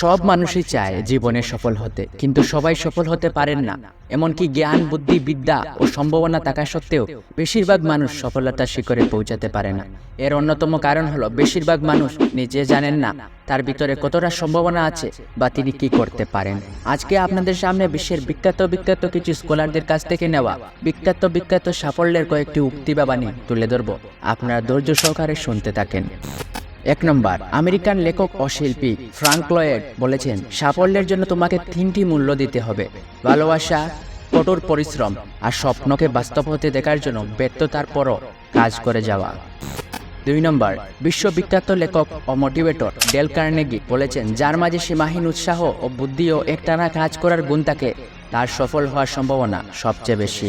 সব মানুষই চায় জীবনে সফল হতে, কিন্তু সবাই সফল হতে পারেন না। এমনকি জ্ঞান, বুদ্ধি, বিদ্যা ও সম্ভাবনা থাকা সত্ত্বেও বেশিরভাগ মানুষ সফলতার শিখরে পৌঁছাতে পারে না। এর অন্যতম কারণ হলো বেশিরভাগ মানুষ নিজে জানেন না তার ভিতরে কতটা সম্ভাবনা আছে বা তিনি কি করতে পারেন। আজকে আপনাদের সামনে বিশ্বের বিখ্যাত বিখ্যাত কিছু স্কলারদের কাছ থেকে নেওয়া বিখ্যাত বিখ্যাত সাফল্যের কয়েকটি উক্তি বা বাণী তুলে ধরব। আপনারা ধৈর্য সহকারে শুনতে থাকেন। এক নম্বর, আমেরিকান লেখক ও শিল্পী ফ্রাঙ্ক লয়েড বলেছেন, সাফল্যের জন্য তোমাকে তিনটি মূল্য দিতে হবে, ভালোবাসা, কঠোর পরিশ্রম আর স্বপ্নকে বাস্তব হতে দেখার জন্য ব্যর্থতার পরও কাজ করে যাওয়া। দুই নম্বর, বিশ্ববিখ্যাত লেখক ও মোটিভেটর ডেল কার্নেগি বলেছেন, যার মাঝে সীমাহীন উৎসাহ ও বুদ্ধি ও একটানা কাজ করার গুণ থাকে তার সফল হওয়ার সম্ভাবনা সবচেয়ে বেশি।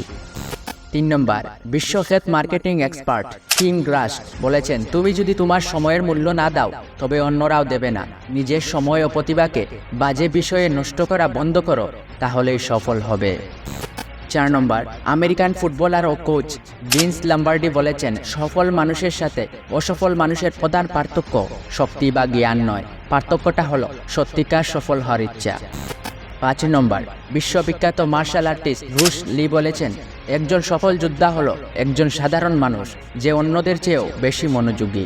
তিন নম্বর, বিশ্বখ্যাত মার্কেটিং এক্সপার্ট কিং গ্রাস বলেছেন, তুমি যদি তোমার সময়ের মূল্য না দাও, তবে অন্যরাও দেবে না। নিজের সময় ও প্রতিভাকে বাজে বিষয়ে নষ্ট করা বন্ধ করো, তাহলেই সফল হবে। চার নম্বর, আমেরিকান ফুটবলার ও কোচ ভিন্স লাম্বার্ডি বলেছেন, সফল মানুষের সাথে অসফল মানুষের প্রধান পার্থক্য শক্তি বা জ্ঞান নয়। পার্থক্যটা হলো সত্যিকার সফল হওয়ার ইচ্ছা। পাঁচ নম্বর, বিশ্ববিখ্যাত মার্শাল আর্টিস্ট রুশ লি বলেছেন একজন সফল যোদ্ধা হলো একজন সাধারণ মানুষ, যে অন্যদের চেয়েও বেশি মনোযোগী।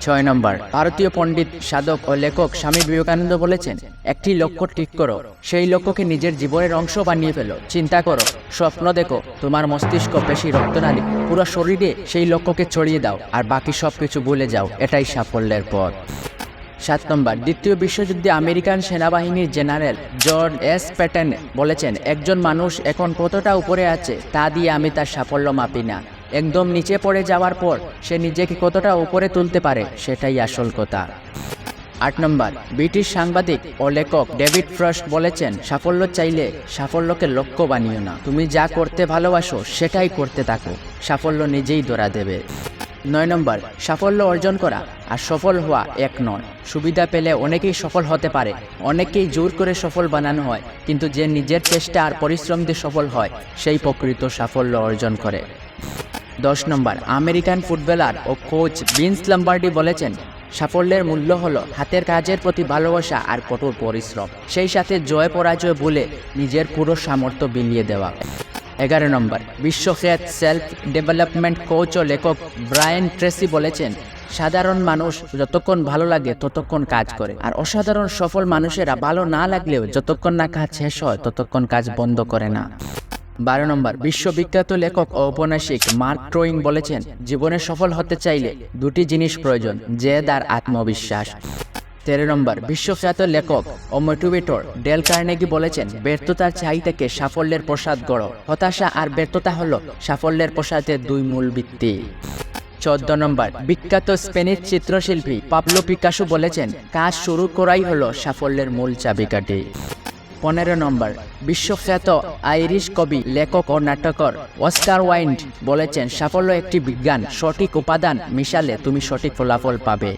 ছয় নম্বর, ভারতীয় পণ্ডিত, সাধক ও লেখক স্বামী বিবেকানন্দ বলেছেন, একটি লক্ষ্য ঠিক করো, সেই লক্ষ্যকে নিজের জীবনের অংশ বানিয়ে ফেলো। চিন্তা করো, স্বপ্ন দেখো, তোমার মস্তিষ্ক পেশি রক্তনালী, পুরো শরীরে সেই লক্ষ্যকে ছড়িয়ে দাও, আর বাকি সব কিছু ভুলে যাও। এটাই সাফল্যের পথ। সাত নম্বর, দ্বিতীয় বিশ্বযুদ্ধে আমেরিকান সেনাবাহিনীর জেনারেল জর্জ এস প্যাটেন বলেছেন, একজন মানুষ এখন কতটা উপরে আছে, তা দিয়ে আমি তার সাফল্য মাপি না। একদম নিচে পড়ে যাওয়ার পর সে নিজেকে কতটা উপরে তুলতে পারে, সেটাই আসল কথা। আট নম্বর, ব্রিটিশ সাংবাদিক ও লেখক ডেভিড ফ্রস্ট বলেছেন, সাফল্য চাইলে সাফল্যকে লক্ষ্য বানিও না। তুমি যা করতে ভালোবাসো, সেটাই করতে থাকো। সাফল্য নিজেই দৌড়া দেবে। নয় নম্বর, সাফল্য অর্জন করা আর সফল হওয়া এক নয়। সুবিধা পেলে অনেকেই সফল হতে পারে অনেকেই জোর করে সফল বানানো হয়, কিন্তু যে নিজের চেষ্টা আর পরিশ্রম দিয়ে সফল হয়, সেই প্রকৃত সাফল্য অর্জন করে। দশ নম্বর, আমেরিকান ফুটবলার ও কোচ ভিন্স লাম্বার্ডি বলেছেন, সাফল্যের মূল্য হলো হাতের কাজের প্রতি ভালোবাসা আর কঠোর পরিশ্রম। সেই সাথে জয় পরাজয় বলে নিজের পুরো সামর্থ্য বিলিয়ে দেওয়া। এগারো নম্বর। বিশ্বখ্যাত সেলফ ডেভেলপমেন্ট কোচ ও লেখক ব্রায়ান ট্রেসি বলেছেন, সাধারণ মানুষ যতক্ষণ ভালো লাগে ততক্ষণ কাজ করে। আর অসাধারণ সফল মানুষেরা ভালো না লাগলেও যতক্ষণ না কাজ শেষ হয় ততক্ষণ কাজ বন্ধ করে না। বারো নম্বর। বিশ্ববিখ্যাত লেখক ও ঔপন্যাসিক মার্ক ট্রোয়িং বলেছেন, জীবনে সফল হতে চাইলে দুটি জিনিস প্রয়োজন, জেদ আর আত্মবিশ্বাস। তেরো নম্বর, বিশ্বখ্যাত লেখক ও মোটিভেটর ডেল কার্নেগি বলেছেন, ব্যর্থতার চাই থেকে সাফল্যের প্রসাদ গড়। হতাশা আর ব্যর্থতা হলো সাফল্যের প্রসাদের দুই মূল ভিত্তি। চোদ্দ নম্বর, বিখ্যাত স্পেনিশ চিত্রশিল্পী পাবলো পিকাসো বলেছেন, কাজ শুরু করাই হলো সাফল্যের মূল চাবিকাঠি। পনেরো নম্বর, বিশ্বখ্যাত আইরিশ কবি, লেখক ও নাটকর অস্কার ওয়াইন্ড বলেছেন, সাফল্য একটি বিজ্ঞান, সঠিক উপাদান মিশালে তুমি সঠিক ফলাফল পাবে।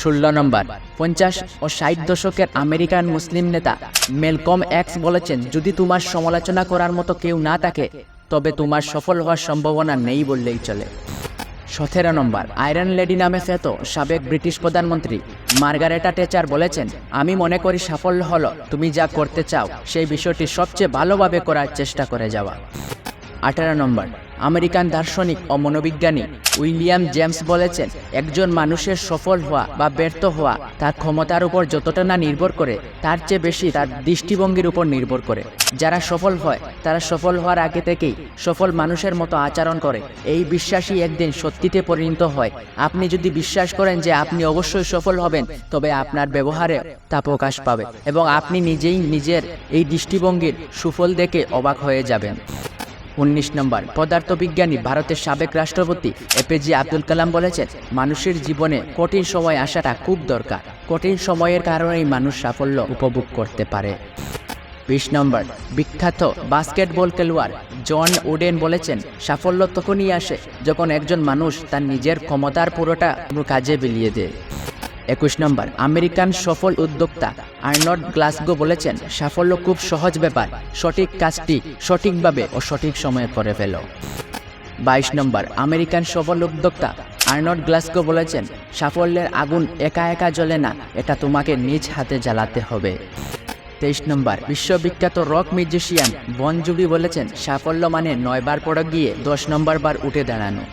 ষোলো নম্বর, পঞ্চাশ ও ষাট দশকের আমেরিকান মুসলিম নেতা মেলকম এক্স বলেছেন, যদি তোমার সমালোচনা করার মতো কেউ না থাকে, তবে তোমার সফল হওয়ার সম্ভাবনা নেই বললেই চলে। সতেরো নম্বর, আয়রন লেডি নামে খ্যাত সাবেক ব্রিটিশ প্রধানমন্ত্রী মার্গারেটা টেচার বলেছেন, আমি মনে করি সাফল্য হলো তুমি যা করতে চাও, সেই বিষয়টি সবচেয়ে ভালোভাবে করার চেষ্টা করে যাওয়া। আঠারো নম্বর আমেরিকান দার্শনিক ও মনোবিজ্ঞানী উইলিয়াম জেমস বলেছেন, একজন মানুষের সফল হওয়া বা ব্যর্থ হওয়া তার ক্ষমতার উপর যতটা না নির্ভর করে, তার চেয়ে বেশি তার দৃষ্টিভঙ্গির উপর নির্ভর করে। যারা সফল হয়, তারা সফল হওয়ার আগে থেকেই সফল মানুষের মতো আচরণ করে। এই বিশ্বাসই একদিন সত্যিতে পরিণত হয়। আপনি যদি বিশ্বাস করেন যে আপনি অবশ্যই সফল হবেন, তবে আপনার ব্যবহারে তা প্রকাশ পাবে এবং আপনি নিজেই নিজের এই দৃষ্টিভঙ্গির সুফল দেখে অবাক হয়ে যাবেন। উনিশ নম্বর, পদার্থবিজ্ঞানী ভারতের সাবেক রাষ্ট্রপতি এপিজে আব্দুল কালাম বলেছেন, মানুষের জীবনে কঠিন সময় আসাটা খুব দরকার। কঠিন সময়ের কারণেই মানুষ সাফল্য উপভোগ করতে পারে। বিশ নম্বর, বিখ্যাত বাস্কেটবল খেলোয়াড় জন উডেন বলেছেন, সাফল্য তখনই আসে যখন একজন মানুষ তার নিজের ক্ষমতার পুরোটা কাজে বিলিয়ে দেয়। একুশ নম্বর, আমেরিকান সফল উদ্যোক্তা আর্নড গ্লাসগো বলেছেন, সাফল্য খুব সহজ ব্যাপার, সঠিক কাজটি সঠিকভাবে ও সঠিক সময়ে করে ফেলো। বাইশ নম্বর, আমেরিকান সফল উদ্যোক্তা আর্নড গ্লাসকো বলেছেন, সাফল্যের আগুন একা একা জ্বলে না, এটা তোমাকে নিজ হাতে জ্বালাতে হবে। তেইশ নম্বর, বিশ্ববিখ্যাত রক মিউজিশিয়ান বনজুবি বলেছেন, সাফল্য মানে নয়বার পড়ে গিয়ে দশ নম্বর বার উঠে দাঁড়ানো।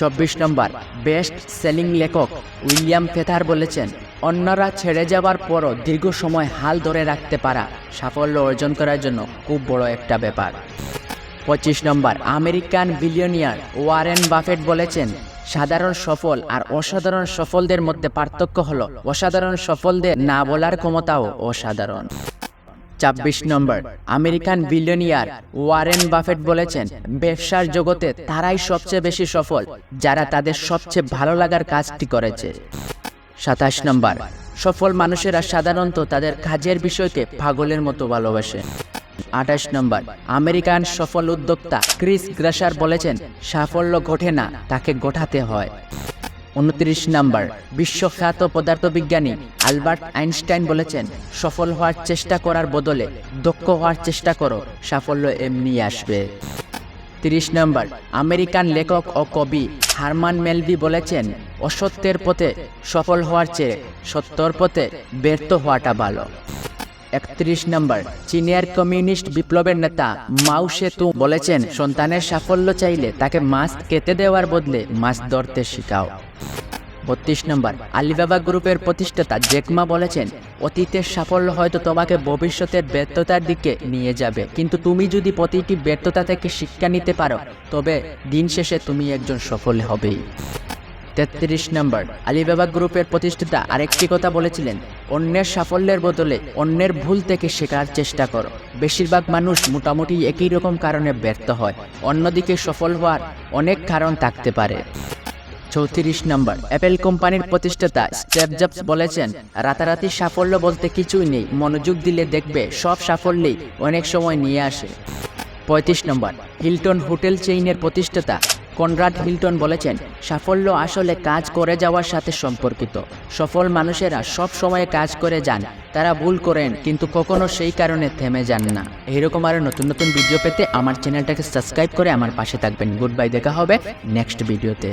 চব্বিশ নম্বর, বেস্ট সেলিং লেখক উইলিয়াম ফেথার বলেছেন, অন্যরা ছেড়ে যাওয়ার পরও দীর্ঘ সময় হাল ধরে রাখতে পারা সাফল্য অর্জন করার জন্য খুব বড় একটা ব্যাপার। পঁচিশ নম্বর, আমেরিকান বিলিয়নিয়ার ওয়ারেন বাফেট বলেছেন, সাধারণ সফল আর অসাধারণ সফলদের মধ্যে পার্থক্য হলো অসাধারণ সফলদের না বলার ক্ষমতাও অসাধারণ। ছাব্বিশ নম্বর। আমেরিকান বিলিয়নিয়ার ওয়ারেন বাফেট বলেছেন, ব্যবসার জগতে তারাই সবচেয়ে বেশি সফল, যারা তাদের সবচেয়ে ভালো লাগার কাজটি করেছে। সাতাশ নম্বর, সফল মানুষেরা সাধারণত তাদের কাজের বিষয়কে পাগলের মতো ভালোবাসে। আঠাশ নম্বর, আমেরিকান সফল উদ্যোক্তা ক্রিস গ্রাসার বলেছেন, সাফল্য ঘটে না, তাকে গোঠাতে হয়। উনত্রিশ নম্বর, বিশ্বখ্যাত পদার্থবিজ্ঞানী আলবার্ট আইনস্টাইন বলেছেন, সফল হওয়ার চেষ্টা করার বদলে দক্ষ হওয়ার চেষ্টা করো, সাফল্য এমনি আসবে। তিরিশ নম্বর, আমেরিকান লেখক ও কবি হারমান মেলভি বলেছেন, অসত্যের পথে সফল হওয়ার চেয়ে সত্যর পথে ব্যর্থ হওয়াটা ভালো। একত্রিশ নম্বর, চীনের কমিউনিস্ট বিপ্লবের নেতা মাও সেতু বলেছেন, সন্তানের সাফল্য চাইলে তাকে মাছ কেটে দেওয়ার বদলে মাছ ধরতে শেখাও। বত্রিশ নম্বর, আলিবাবা গ্রুপের প্রতিষ্ঠাতা জেকমা বলেছেন, অতীতের সাফল্য হয়তো তোমাকে ভবিষ্যতের ব্যর্থতার দিকে নিয়ে যাবে। কিন্তু তুমি যদি প্রতিটি ব্যর্থতা থেকে শিক্ষা নিতে পারো, তবে দিন শেষে তুমি একজন সফল হবেই। তেত্রিশ নম্বর, আলিবাবা গ্রুপের প্রতিষ্ঠাতা আরেকটি কথা বলেছিলেন, অন্যের সাফল্যের বদলে অন্যের ভুল থেকে শেখার চেষ্টা করো। বেশিরভাগ মানুষ মোটামুটি একই রকম কারণে ব্যর্থ হয়, অন্যদিকে সফল হওয়ার অনেক কারণ থাকতে পারে। চৌত্রিশ নম্বর। অ্যাপেল কোম্পানির প্রতিষ্ঠাতা স্টেভ জবস বলেছেন, রাতারাতি সাফল্য বলতে কিছুই নেই, মনোযোগ দিলে দেখবে সব সাফল্যেই অনেক সময় নিয়ে আসে। পঁয়ত্রিশ নম্বর, হিলটন হোটেল চেইনের প্রতিষ্ঠাতা কনরাড হিলটন বলেছেন, সাফল্য আসলে কাজ করে যাওয়ার সাথে সম্পর্কিত। সফল মানুষেরা সব সময় কাজ করে যান, তারা ভুল করেন, কিন্তু কখনো সেই কারণে থেমে যান না। এরকম আরও নতুন নতুন ভিডিও পেতে আমার চ্যানেলটাকে সাবস্ক্রাইব করে আমার পাশে থাকবেন। গুড বাই দেখা হবে নেক্সট ভিডিওতে।